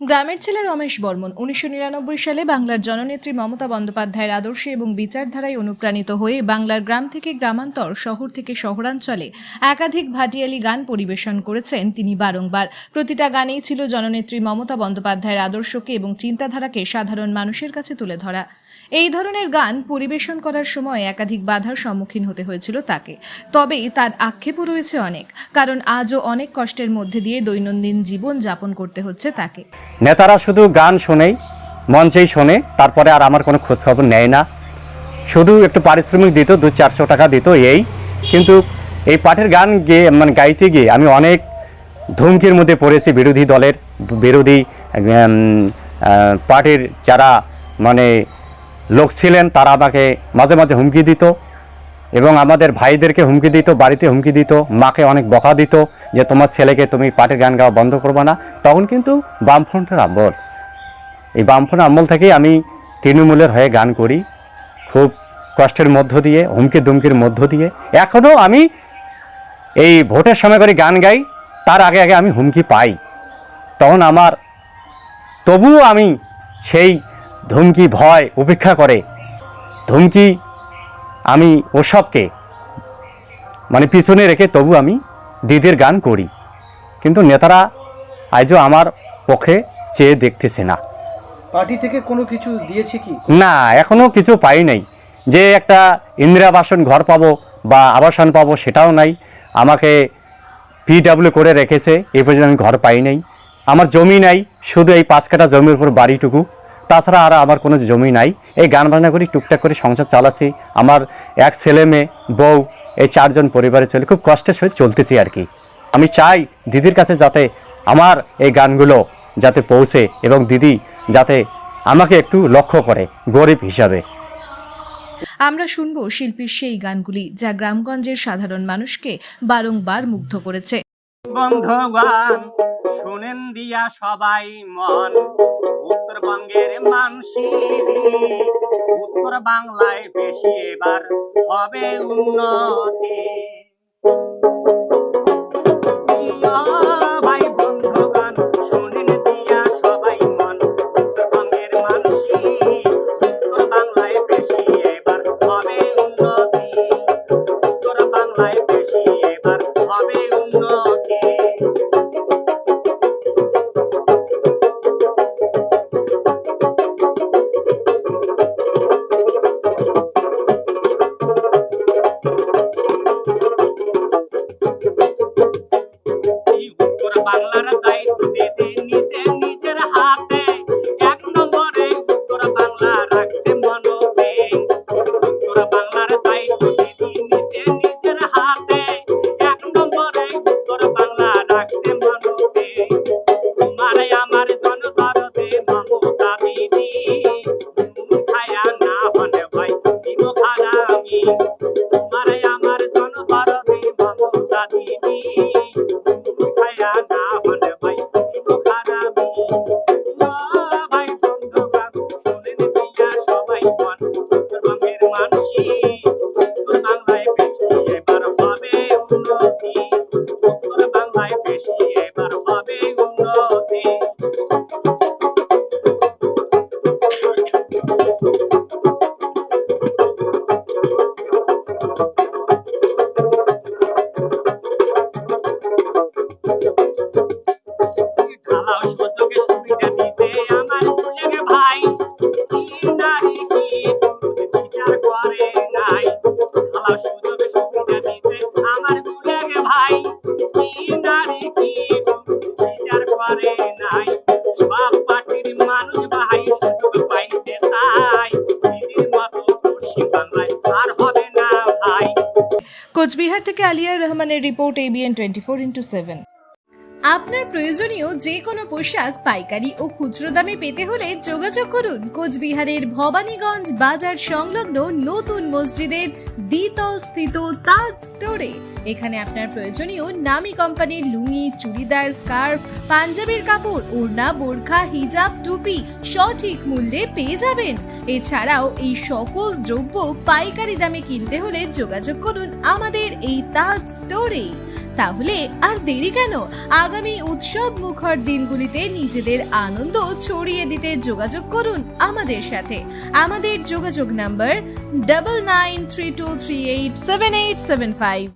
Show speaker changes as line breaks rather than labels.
গ্রামের ছেলে রমেশ বর্মন উনিশশো নিরানব্বই সালে বাংলার জননেত্রী মমতা বন্দ্যোপাধ্যায়ের আদর্শে এবং বিচারধারায় অনুপ্রাণিত হয়ে বাংলার গ্রাম থেকে গ্রামান্তর, শহর থেকে শহরাঞ্চলে একাধিক ভাটিয়ালি গান পরিবেশন করেছেন তিনি বারংবার। প্রতিটা গানেই ছিল জননেত্রী মমতা বন্দ্যোপাধ্যায়ের আদর্শকে এবং চিন্তাধারাকে সাধারণ মানুষের কাছে তুলে ধরা। এই ধরনের গান পরিবেশন করার সময় একাধিক বাধার সম্মুখীন হতে হয়েছিল তাকে। তবে তার আক্ষেপও রয়েছে অনেক, কারণ আজও অনেক কষ্টের মধ্যে দিয়ে দৈনন্দিন জীবন যাপন করতে হচ্ছে তাকে।
নেতারা শুধু গান শোনেই, মঞ্চেই শোনে, তারপরে আর আমার কোনো খোঁজখবর নেয় না। শুধু একটু পারিশ্রমিক দিত, দু চারশো টাকা দিত এই। কিন্তু এই পাঠের গান গিয়ে মানে গাইতে গিয়ে আমি অনেক ধুমকির মধ্যে পড়েছি বিরোধী দলের, বিরোধী পার্টির যারা মানে লোক ছিলেন, তারা আমাকে মাঝে মাঝে হুমকি দিত। এবং আমাদের ভাইদেরকে হুমকি দিত, বাড়িতে হুমকি দিত, মাকে অনেক বকা দিত যে তোমার ছেলেকে তুমি পাটের গান গাওয়া বন্ধ করবে না। তখন কিন্তু বামফ্রন্টের আমল এই বামফ্রন্ট আমল থেকেই আমি তৃণমূলের হয়ে গান করি, খুব কষ্টের মধ্য দিয়ে, হুমকি দুমকির মধ্য দিয়ে। এখনও আমি এই ভোটের সময় করে গান গাই, তার আগে আগে আমি হুমকি পাই। তখন আমার, তবুও আমি সেই ধুমকি ভয় উপেক্ষা করে, ধুমকি আমি ওসবকে মানে পিছনে রেখে তবু আমি দিদির গান করি। কিন্তু নেতারা আজও আমার পক্ষে চেয়ে দেখতেছে না।
পার্টি থেকে কোনো কিছু দিয়েছে কি?
না এখনও কিছু পাই নাই। যে একটা ইন্দিরা আবাসন ঘর পাবো বা আবাসন পাবো সেটাও নাই। আমাকে পিডাব্লিউ করে রেখেছে এই পর্যন্ত আমি ঘর পাই নাই। আমার জমি নাই শুধু এই পাঁচ কাটা জমির উপর বাড়িটুকু। তাছাড়া আর আমার কোনো জমি নাই। এই গান বাজনা করি টুকটাক করে সংসার চালাচ্ছি। আমার এক ছেলে মেয়ে বউ এই চারজন পরিবারে চলে খুব কষ্টের সহিত চলতেছি আর কি। আমি চাই দিদির কাছে যাতে আমার এই গানগুলো যাতে পৌঁছে এবং দিদি যাতে আমাকে একটু লক্ষ্য করে গরিব হিসাবে।
আমরা শুনব শিল্পীর সেই গানগুলি যা গ্রামগঞ্জের সাধারণ মানুষকে বারংবার মুগ্ধ করেছে।
বন্ধুগণ শুনেন দিয়া সবাই মন। উত্তরবঙ্গের মানুষের উত্তর বাংলায় বেশি এবার হবে উন্নতি।
কোচবিহার থেকে আলিয়া রহমানের report ABN twenty four into seven আপনার প্রয়োজনীয় যে কোনো পোশাক, পাইকারি ও খুচরো দামে পেতে হলে যোগাযোগ করুন কোচবিহারের ভবানীগঞ্জ বাজার সংলগ্ন নতুন মসজিদের দ্বিতল স্থিত তাজ স্টোরে। এখানে আপনার প্রয়োজনীয় নামি কোম্পানির লুঙ্গি, চুড়িদার, স্কার্ফ, পাঞ্জাবির কাপড়, ওড়না, বোরখা, হিজাব, টুপি সঠিক মূল্যে পেয়ে যাবেন। এছাড়াও এই সকল দ্রব্য পাইকারি দামে কিনতে হলে যোগাযোগ করুন আমাদের এই তাজ স্টোরে। তাহলে আর দেরি কেন? আগামী উৎসব মুখর দিনগুলিতে নিজেদের আনন্দ ছড়িয়ে দিতে যোগাযোগ করুন আমাদের সাথে। আমাদের যোগাযোগ number double nine three two three eight seven eight seven five